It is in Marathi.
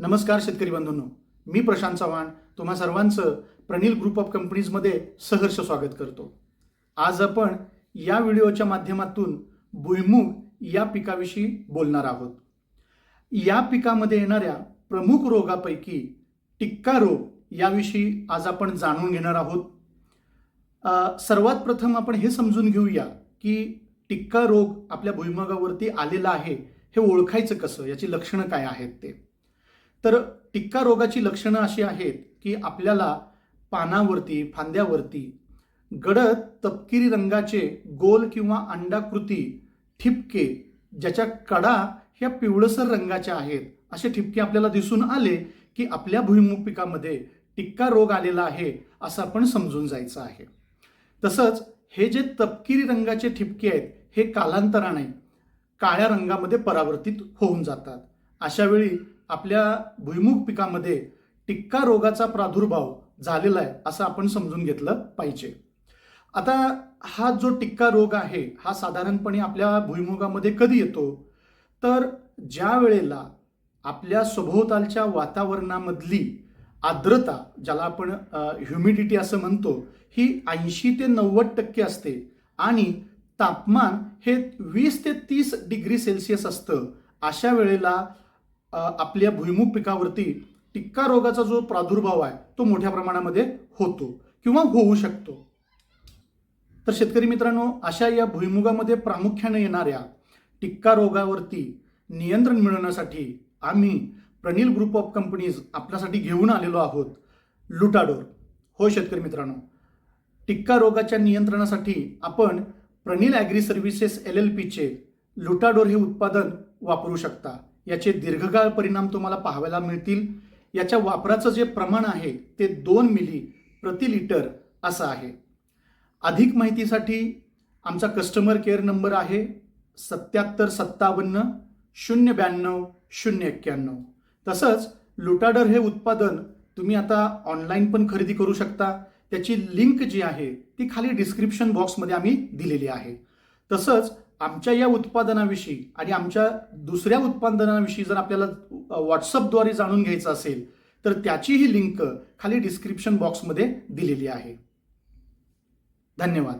नमस्कार शेतकरी बंधूंनो. मी प्रशांत चव्हाण. तुम्हा सर्वांचं प्रणील ग्रुप ऑफ कंपनीजमध्ये सहर्ष स्वागत करतो. आज आपण या व्हिडिओच्या माध्यमातून भुईमुग या पिकाविषयी बोलणार आहोत. या पिकामध्ये येणाऱ्या प्रमुख रोगापैकी टिक्का रोग याविषयी आज आपण जाणून घेणार आहोत. सर्वात प्रथम आपण हे समजून घेऊया की टिक्का रोग आपल्या भुईमुगावरती आलेला आहे हे ओळखायचं कसं? याची लक्षणं काय आहेत ते? तर टिक्का रोगाची लक्षणं अशी आहेत की आपल्याला पानावरती फांद्यावरती गडद तपकिरी रंगाचे गोल किंवा अंडाकृती ठिपके ज्याच्या कडा ह्या पिवळसर रंगाच्या आहेत. असे ठिपके आपल्याला दिसून आले की आपल्या भुईमुग पिकामध्ये टिक्का रोग आलेला आहे असं आपण समजून जायचं आहे. तसंच हे जे तपकिरी रंगाचे ठिपके आहेत हे कालांतराने काळ्या रंगामध्ये परावर्तित होऊन जातात. अशावेळी आपल्या भुईमुग पिकामध्ये टिक्का रोगाचा प्रादुर्भाव झालेला आहे असं आपण समजून घेतलं पाहिजे. आता हा जो टिक्का रोग आहे हा साधारणपणे आपल्या भुईमुगामध्ये कधी येतो? तर ज्या वेळेला आपल्या सभोवतालच्या वातावरणामधली आर्द्रता ज्याला आपण ह्युमिडिटी असं म्हणतो ही ऐंशी ते नव्वद टक्के असते आणि तापमान हे वीस ते तीस डिग्री सेल्सिअस असतं अशा वेळेला आपल्या भुईमुग पिकावरती टिक्का रोगाचा जो प्रादुर्भाव आहे तो मोठ्या प्रमाणामध्ये होतो किंवा होऊ शकतो. तर शेतकरी मित्रांनो अशा या भुईमुगामध्ये प्रामुख्याने येणाऱ्या टिक्का रोगावरती नियंत्रण मिळवण्यासाठी आम्ही प्रनिल ग्रुप ऑफ कंपनीज आपल्यासाठी घेऊन आलेलो आहोत लुटाडोर. हो शेतकरी मित्रांनो टिक्का रोगाच्या नियंत्रणासाठी आपण Pranil agri services L L पीचे लुटाडोर हे उत्पादन वापरू शकता. याचे दीर्घकाळ परिणाम तुम्हाला पाहायला मिळतील. याच्या वापराचं जे प्रमाण आहे ते दोन मिली प्रति लिटर असं आहे. अधिक माहितीसाठी आमचा कस्टमर केअर नंबर आहे सत्याहत्तर सत्तावन्न शून्य ब्याण्णव शून्य एक्क्याण्णव. तसंच लुटाडर हे उत्पादन तुम्ही आता ऑनलाईन पण खरेदी करू शकता. त्याची लिंक जी आहे ती खाली डिस्क्रिप्शन बॉक्समध्ये आम्ही दिलेली आहे. तसंच आमच्या या उत्पादनाविषयी आणि आमच्या दुसऱ्या उत्पादनाविषयी जर आपल्याला व्हॉट्सअपद्वारे जाणून घ्यायचं असेल तर त्याचीही लिंक खाली डिस्क्रिप्शन बॉक्समध्ये दिलेली आहे. धन्यवाद.